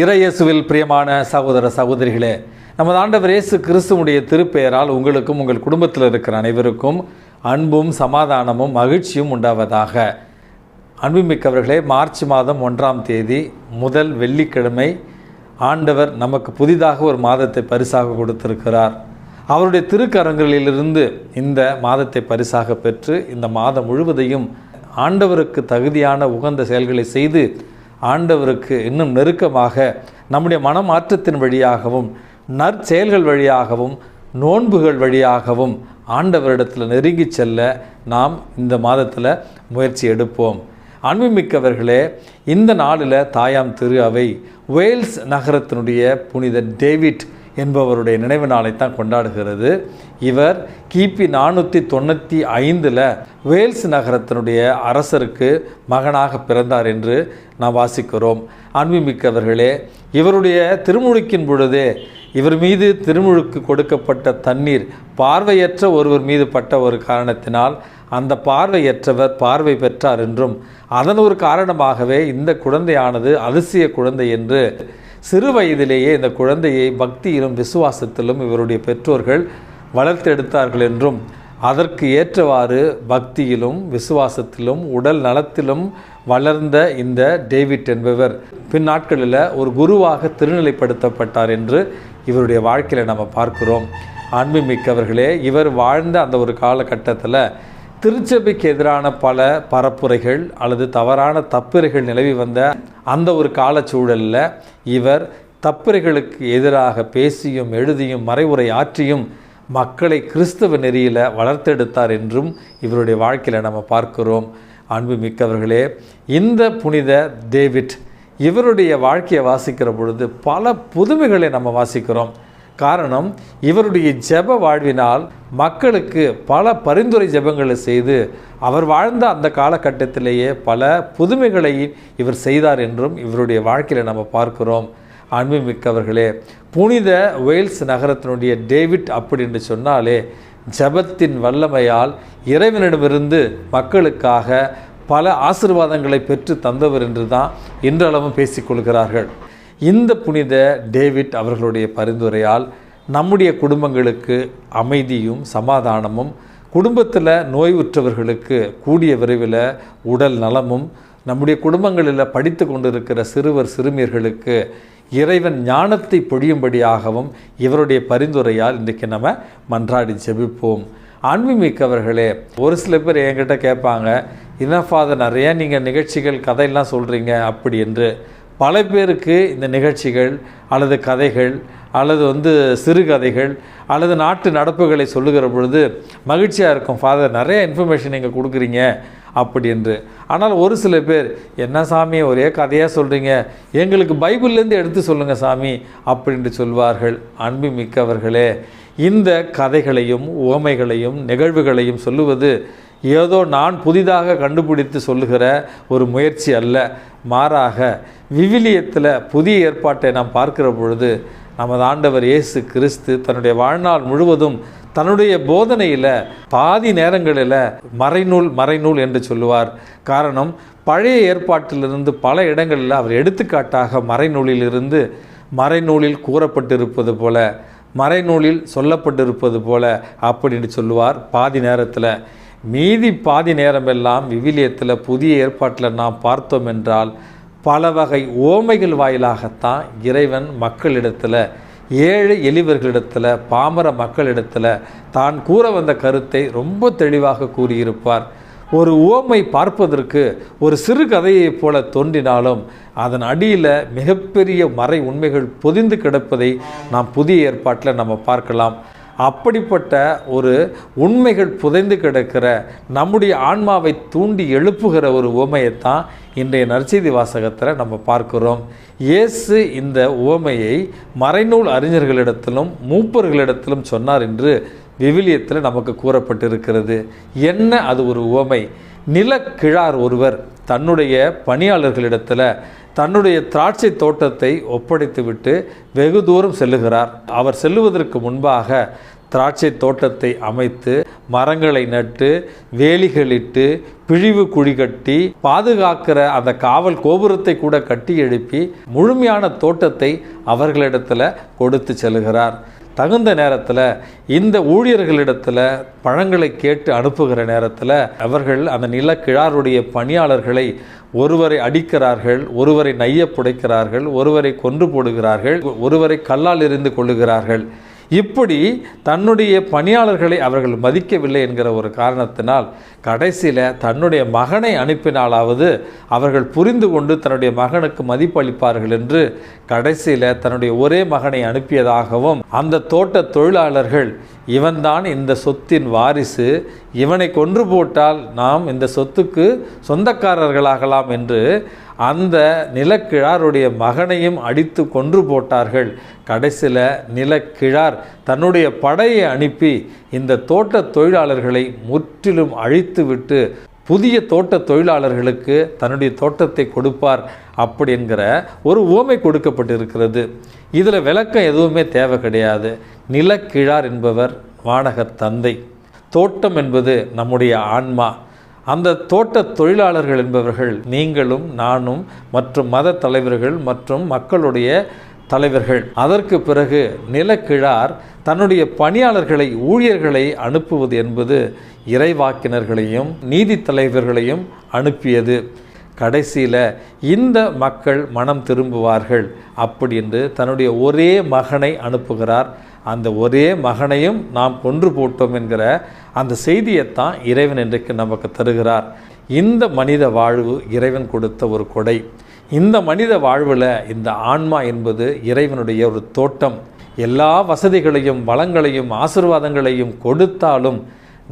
இறையேசுவில் பிரியமான சகோதர சகோதரிகளே நமது ஆண்டவர் இயேசு கிறிஸ்துவனுடைய திருப்பெயரால் உங்களுக்கும் உங்கள் குடும்பத்தில் இருக்கிற அனைவருக்கும் அன்பும் சமாதானமும் மகிழ்ச்சியும் உண்டாவதாக. அன்புமிக்கவர்களே மார்ச் மாதம் ஒன்றாம் தேதி முதல் வெள்ளிக்கிழமை ஆண்டவர் நமக்கு புதிதாக ஒரு மாதத்தை பரிசாக கொடுத்திருக்கிறார். அவருடைய திருக்கரங்களிலிருந்து இந்த மாதத்தை பரிசாக பெற்று இந்த மாதம் முழுவதையும் ஆண்டவருக்கு தகுதியான உகந்த செயல்களை செய்து ஆண்டவருக்கு இன்னும் நெருக்கமாக நம்முடைய மனமாற்றத்தின் வழியாகவும் நற்செயல்கள் வழியாகவும் நோன்புகள் வழியாகவும் ஆண்டவரிடத்தில் நெருங்கி செல்ல நாம் இந்த மாதத்தில் முயற்சி எடுப்போம். அன்புமிக்கவர்களே இந்த நாளில் தாயாம் திரு அவை வேல்ஸ் நகரத்தினுடைய புனித டேவிட் என்பவருடைய நினைவு நாளை தான் கொண்டாடுகிறது. இவர் கிபி நானூற்றி தொண்ணூற்றி ஐந்தில் வேல்ஸ் நகரத்தினுடைய அரசருக்கு மகனாக பிறந்தார் என்று நாம் வாசிக்கிறோம். அன்புமிக்கவர்களே இவருடைய திருமுழுக்கின் பொழுதே இவர் மீது திருமுழுக்கு கொடுக்கப்பட்ட தண்ணீர் பார்வையற்ற ஒருவர் மீது பட்ட ஒரு காரணத்தினால் அந்த பார்வையற்றவர் பார்வை பெற்றார் என்றும் அதன் ஒரு காரணமாகவே இந்த குழந்தையானது அதிசய குழந்தை என்று சிறு வயதிலேயே இந்த குழந்தையை பக்தியிலும் விசுவாசத்திலும் இவருடைய பெற்றோர்கள் வளர்த்தெடுத்தார்கள் என்றும் அதற்கு ஏற்றவாறு பக்தியிலும் விசுவாசத்திலும் உடல் நலத்திலும் வளர்ந்த இந்த டேவிட் என்பவர் பின் நாட்களில் ஒரு குருவாக திருநிலைப்படுத்தப்பட்டார் என்று இவருடைய வாழ்க்கையில் நம்ம பார்க்கிறோம். அன்புமிக்கவர்களே இவர் வாழ்ந்த அந்த ஒரு காலகட்டத்தில் திருச்சபைக்கு எதிரான பல பரப்புரைகள் அல்லது தவறான தப்புரைகள் நிலவி வந்த அந்த ஒரு காலச்சூழலில் இவர் தப்புரைகளுக்கு எதிராக பேசியும் எழுதியும் மறைவுரை ஆற்றியும் மக்களை கிறிஸ்தவ நெறியில் வளர்த்தெடுத்தார் என்றும் இவருடைய வாழ்க்கையில் நம்ம பார்க்கிறோம். அன்பு மிக்கவர்களே இந்த புனித டேவிட் இவருடைய வாழ்க்கையை வாசிக்கிற பொழுது பல புதுமைகளை நம்ம வாசிக்கிறோம். காரணம் இவருடைய ஜெப வாழ்வினால் மக்களுக்கு பல பரிந்துரை ஜெபங்களை செய்து அவர் வாழ்ந்த அந்த காலகட்டத்திலேயே பல புதுமைகளை இவர் செய்தார் என்றும் இவருடைய வாழ்க்கையில் நம்ம பார்க்கிறோம். அன்புமிக்கவர்களே புனித வேல்ஸ் நகரத்தினுடைய டேவிட் அப்படின்னு சொன்னாலே ஜபத்தின் வல்லமையால் இறைவனிடமிருந்து மக்களுக்காக பல ஆசிர்வாதங்களை பெற்று தந்தவர் என்று தான் இன்றளவும் பேசிக்கொள்கிறார்கள் இந்த புனித டேவிட் அவர்களுடைய பரிந்துரையால் நம்முடைய குடும்பங்களுக்கு அமைதியும் சமாதானமும் குடும்பத்தில் நோய்வுற்றவர்களுக்கு கூடிய விரைவில் உடல் நலமும் நம்முடைய குடும்பங்களில் படித்து கொண்டிருக்கிற சிறுவர் சிறுமியர்களுக்கு இறைவன் ஞானத்தை பொழியும்படியாகவும் இவருடைய பரிந்துரையால் இன்றைக்கு நம்ம மன்றாடி ஜெபிப்போம். அன்புமிக்கவர்களே ஒரு சில பேர் என்கிட்ட கேட்பாங்க என்ன ஃபாதர் நிறையா நீங்கள் நிகழ்ச்சிகள் கதையெல்லாம் சொல்கிறீங்க அப்படி என்று. பல பேருக்கு இந்த நிகழ்ச்சிகள் அல்லது கதைகள் அல்லது வந்து சிறுகதைகள் அல்லது நாட்டு நடப்புகளை சொல்லுகிற பொழுது மகிழ்ச்சியாக இருக்கும். ஃபாதர் நிறைய இன்ஃபர்மேஷன் நீங்கள் கொடுக்குறீங்க அப்படி என்று. ஆனால் ஒரு சில பேர் என்ன சாமி ஒரே கதையாக சொல்கிறீங்க எங்களுக்கு பைபிள்லேருந்து எடுத்து சொல்லுங்கள் சாமி அப்படின்ட்டு சொல்வார்கள். அன்பு மிக்கவர்களே இந்த கதைகளையும் உவமைகளையும் நிகழ்வுகளையும் சொல்லுவது ஏதோ நான் புதிதாக கண்டுபிடித்து சொல்லுகிற ஒரு முயற்சி அல்ல. மாறாக விவிலியத்தில் புதிய ஏற்பாட்டை நாம் பார்க்கிற பொழுது நமது ஆண்டவர் இயேசு கிறிஸ்து தன்னுடைய வாழ்நாள் முழுவதும் தன்னுடைய போதனையில் பாதி நேரங்களில் மறைநூல் மறைநூல் என்று சொல்லுவார். காரணம் பழைய ஏற்பாட்டிலிருந்து பல இடங்களில் அவர் எடுத்துக்காட்டாக மறைநூலிலிருந்து மறைநூலில் கூறப்பட்டிருப்பது போல மறைநூலில் சொல்லப்பட்டிருப்பது போல அப்படின்னு சொல்லுவார். பாதி நேரத்தில். மீதி பாதி நேரமெல்லாம் விவிலியத்தில் புதிய ஏற்பாட்டில் நாம் பார்த்தோம் என்றால் பல வகை ஓமைகள் வாயிலாகத்தான் இறைவன் மக்களிடத்தில் ஏழை எளிவர்களிடத்தில் பாமர மக்களிடத்தில் தான் கூற வந்த கருத்தை ரொம்ப தெளிவாக கூறியிருப்பார். ஒரு ஓமை பார்ப்பதற்கு ஒரு சிறு கதையைப் போல தோன்றினாலும் அதன் அடியில் மிகப்பெரிய மறை உண்மைகள் பொதிந்து கிடப்பதை நாம் புதிய ஏற்பாட்டில் நம்ம பார்க்கலாம். அப்படிப்பட்ட ஒரு உண்மைகள் புதைந்து கிடக்கிற நம்முடைய ஆன்மாவை தூண்டி எழுப்புகிற ஒரு உவமையைத்தான் இன்றைய நற்செய்தி வாசகத்தில் நம்ம பார்க்கிறோம். இயேசு இந்த உவமையை மறைநூல் அறிஞர்களிடத்திலும் மூப்பர்களிடத்திலும் சொன்னார் என்று விவிலியத்தில் நமக்கு கூறப்பட்டிருக்கிறது. என்ன அது ஒரு உவமை? நிலக்கிழார் ஒருவர் தன்னுடைய பணியாளர்களிடத்தில் தன்னுடைய திராட்சை தோட்டத்தை ஒப்படைத்துவிட்டு வெகு தூரம் செல்லுகிறார். அவர் செல்லுவதற்கு முன்பாக திராட்சை தோட்டத்தை அமைத்து மரங்களை நட்டு வேலிகளிட்டு பிழிவு குழி கட்டி பாதுகாக்கிற அந்த காவல் கோபுரத்தை கூட கட்டி எழுப்பி முழுமையான தோட்டத்தை அவர்களிடத்தில் கொடுத்து செல்கிறார் தகுந்த நேரத்தில் இந்த ஊழியர்களிடத்தில் பழங்களை கேட்டு அனுப்புகிற நேரத்தில் அவர்கள் அந்த நிலக்கிழாருடைய பணியாளர்களை ஒருவரை அடிக்கிறார்கள் ஒருவரை நைய புடைக்கிறார்கள் ஒருவரை கொன்று போடுகிறார்கள் ஒருவரை கல்லால் எறிந்து கொள்ளுகிறார்கள் இப்படி தன்னுடைய பணியாளர்களை அவர்கள் மதிக்கவில்லை என்கிற ஒரு காரணத்தினால் கடைசியில் தன்னுடைய மகனை அனுப்பினாலாவது அவர்கள் புரிந்து கொண்டு தன்னுடைய மகனுக்கு மதிப்பளிப்பார்கள் என்று கடைசியில் தன்னுடைய ஒரே மகனை அனுப்பியதாகவும் அந்த தோட்ட தொழிலாளர்கள் இவன்தான் இந்த சொத்தின் வாரிசு இவனை கொன்று போட்டால் நாம் இந்த சொத்துக்கு சொந்தக்காரர்களாகலாம் என்று அந்த நிலக்கிழாருடைய மகனையும் அடித்து கொன்று போட்டார்கள். கடைசியில் நிலக்கிழார் தன்னுடைய படையை அனுப்பி இந்த தோட்ட தொழிலாளர்களை முற்றிலும் அழித்துவிட்டு புதிய தோட்ட தொழிலாளர்களுக்கு தன்னுடைய தோட்டத்தை கொடுப்பார் அப்படி என்கிற ஒரு ஓமை கொடுக்கப்பட்டிருக்கிறது. இதில் விளக்கம் எதுவுமே தேவை கிடையாது. நிலக்கிழார் என்பவர் வானகர் தந்தை தோட்டம் என்பது நம்முடைய ஆன்மா. அந்த தோட்ட தொழிலாளர்கள் என்பவர்கள் நீங்களும் நானும் மற்றும் மத தலைவர்கள் மற்றும் மக்களுடைய தலைவர்கள். அதற்கு பிறகு நிலக்கிழார் தன்னுடைய பணியாளர்களை ஊழியர்களை அனுப்புவது என்பது இறைவாக்கினர்களையும் நீதி தலைவர்களையும் அனுப்பியது. கடைசியில் இந்த மக்கள் மனம் திரும்புவார்கள். அப்படி என்று தன்னுடைய ஒரே மகனை அனுப்புகிறார். அந்த ஒரே மகனையும் நாம் கொன்று போட்டோம் என்கிற அந்த செய்தியைத்தான் இறைவன் இன்றைக்கு நமக்கு தருகிறார். இந்த மனித வாழ்வு இறைவன் கொடுத்த ஒரு கொடை. இந்த மனித வாழ்வில் இந்த ஆன்மா என்பது இறைவனுடைய ஒரு தோட்டம். எல்லா வசதிகளையும் வளங்களையும் ஆசிர்வாதங்களையும் கொடுத்தாலும்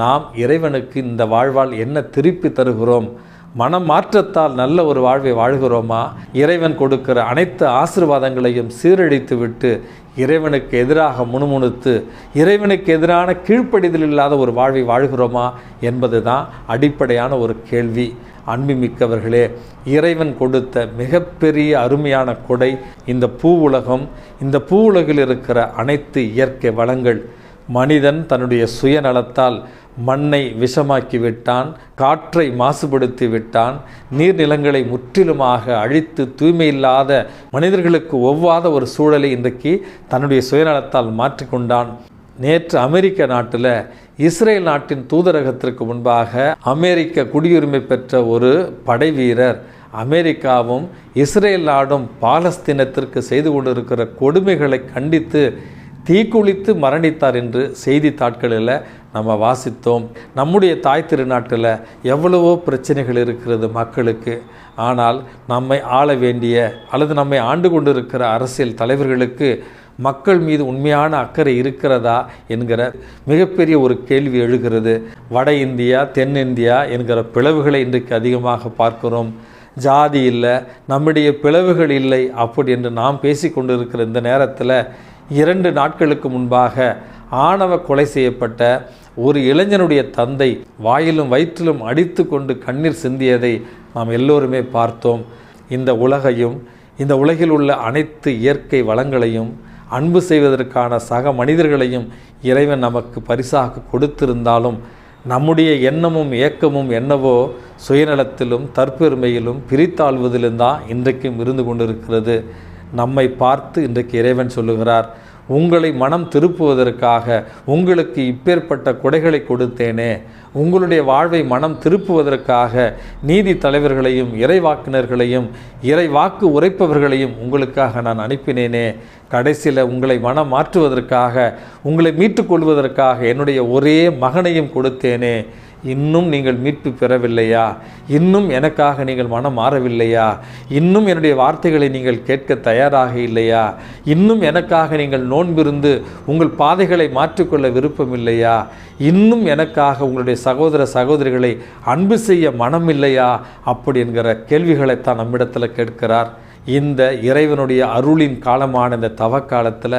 நாம் இறைவனுக்கு இந்த வாழ்வால் என்ன திருப்பி தருகிறோம்? மனம் மாற்றத்தால் நல்ல ஒரு வாழ்வை வாழ்கிறோமா? இறைவன் கொடுக்கிற அனைத்து ஆசிர்வாதங்களையும் சீரழித்து விட்டு இறைவனுக்கு எதிராக முணுமுணுத்து இறைவனுக்கு எதிரான கீழ்ப்படிதல் இல்லாத ஒரு வாழ்வை வாழ்கிறோமா என்பது தான் அடிப்படையான ஒரு கேள்வி. அன்புமிக்கவர்களே இறைவன் கொடுத்த மிகப்பெரிய அருமையான கொடை இந்த பூ உலகம். இந்த பூ உலகில் இருக்கிற அனைத்து இயற்கை வளங்கள் மனிதன் தன்னுடைய சுயநலத்தால் மண்ணை விஷமாக்கி விட்டான் காற்றை மாசுபடுத்தி விட்டான் நீர்நிலங்களை முற்றிலுமாக அழித்து தூய்மையில்லாத மனிதர்களுக்கு ஒவ்வாத ஒரு சூழலை இன்றைக்கு தன்னுடைய சுயநலத்தால் மாற்றிக்கொண்டான். நேற்று அமெரிக்க நாட்டில் இஸ்ரேல் நாட்டின் தூதரகத்திற்கு முன்பாக அமெரிக்க குடியுரிமை பெற்ற ஒரு படை வீரர் அமெரிக்காவும் இஸ்ரேல் நாடும் பாலஸ்தீனத்திற்கு செய்து கொண்டிருக்கிற கொடுமைகளை கண்டித்து தீக்குளித்து மரணித்தார் என்று செய்தித்தாட்களில் நம்ம வாசித்தோம். நம்முடைய தாய் திருநாட்டில் எவ்வளவோ பிரச்சனைகள் இருக்கிறது மக்களுக்கு. ஆனால் நம்மை ஆள வேண்டிய அல்லது நம்மை ஆண்டு கொண்டிருக்கிற அரசியல் தலைவர்களுக்கு மக்கள் மீது உண்மையான அக்கறை இருக்கிறதா என்கிற மிகப்பெரிய ஒரு கேள்வி எழுகிறது. வட இந்தியா தென்னிந்தியா என்கிற பிளவுகளை இன்றைக்கு அதிகமாக பார்க்கிறோம். ஜாதி இல்லை நம்முடைய பிளவுகள் இல்லை அப்படி என்று நாம் பேசி கொண்டிருக்கிற இந்த நேரத்தில் இரண்டு நாட்களுக்கு முன்பாக ஆணவ கொலை செய்யப்பட்ட ஒரு இளைஞனுடைய தந்தை வாயிலும் வயிற்றிலும் அடித்து கொண்டு கண்ணீர் சிந்தியதை நாம் எல்லோருமே பார்த்தோம். இந்த உலகையும் இந்த உலகில் உள்ள அனைத்து இயற்கை வளங்களையும் அன்பு செய்வதற்கான சக மனிதர்களையும் இறைவன் நமக்கு பரிசாக கொடுத்திருந்தாலும் நம்முடைய எண்ணமும் ஏக்கமும் என்னவோ சுயநலத்திலும் தற்பெருமையிலும் பிரித்தாழ்வதிலும் தான் இன்றைக்கும் இருந்து கொண்டிருக்கிறது. நம்மை பார்த்து இன்றைக்கு இறைவன் சொல்லுகிறார் உங்களை மனம் திருப்புவதற்காக உங்களுக்கு இப்பேற்பட்ட கொடைகளை கொடுத்தேனே. உங்களுடைய வாழ்வை மனம் திருப்புவதற்காக நீதி தலைவர்களையும் இறைவாக்கினர்களையும் இறைவாக்கு உரைப்பவர்களையும் உங்களுக்காக நான் அனுப்பினேனே. கடைசியில் உங்களை மனம் மாற்றுவதற்காக உங்களை மீட்டுக்கொள்வதற்காக என்னுடைய ஒரே மகனையும் கொடுத்தேனே. இன்னும் நீங்கள் மீட்பு பெறவில்லையா? இன்னும் எனக்காக நீங்கள் மனம் மாறவில்லையா? இன்னும் என்னுடைய வார்த்தைகளை நீங்கள் கேட்க தயாராக இல்லையா? இன்னும் எனக்காக நீங்கள் நோன்பிருந்து உங்கள் பாதைகளை மாற்றிக்கொள்ள விருப்பம் இல்லையா இன்னும் எனக்காக உங்களுடைய சகோதர சகோதரிகளை அன்பு செய்ய மனம் இல்லையா அப்படி என்கிற கேள்விகளைத்தான் நம்மிடத்தில் கேட்கிறார். இந்த இறைவனுடைய அருளின் காலமான இந்த தவக்காலத்தில்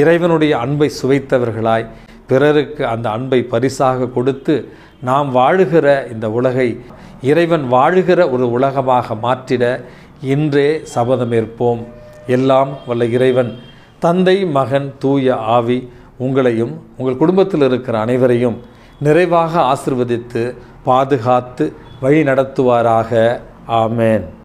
இறைவனுடைய அன்பை சுவைத்தவர்களாய் பிறருக்கு அந்த அன்பை பரிசாக கொடுத்து நாம் வாழுகிற இந்த உலகை இறைவன் வாழுகிற ஒரு உலகமாக மாற்றிட இன்றே சபதமேற்போம் எல்லாம் வல்ல இறைவன் தந்தை மகன் தூய ஆவி உங்களையும் உங்கள் குடும்பத்தில் இருக்கிற அனைவரையும் நிறைவாக ஆசிர்வதித்து பாதுகாத்து வழி நடத்துவாராக ஆமேன்.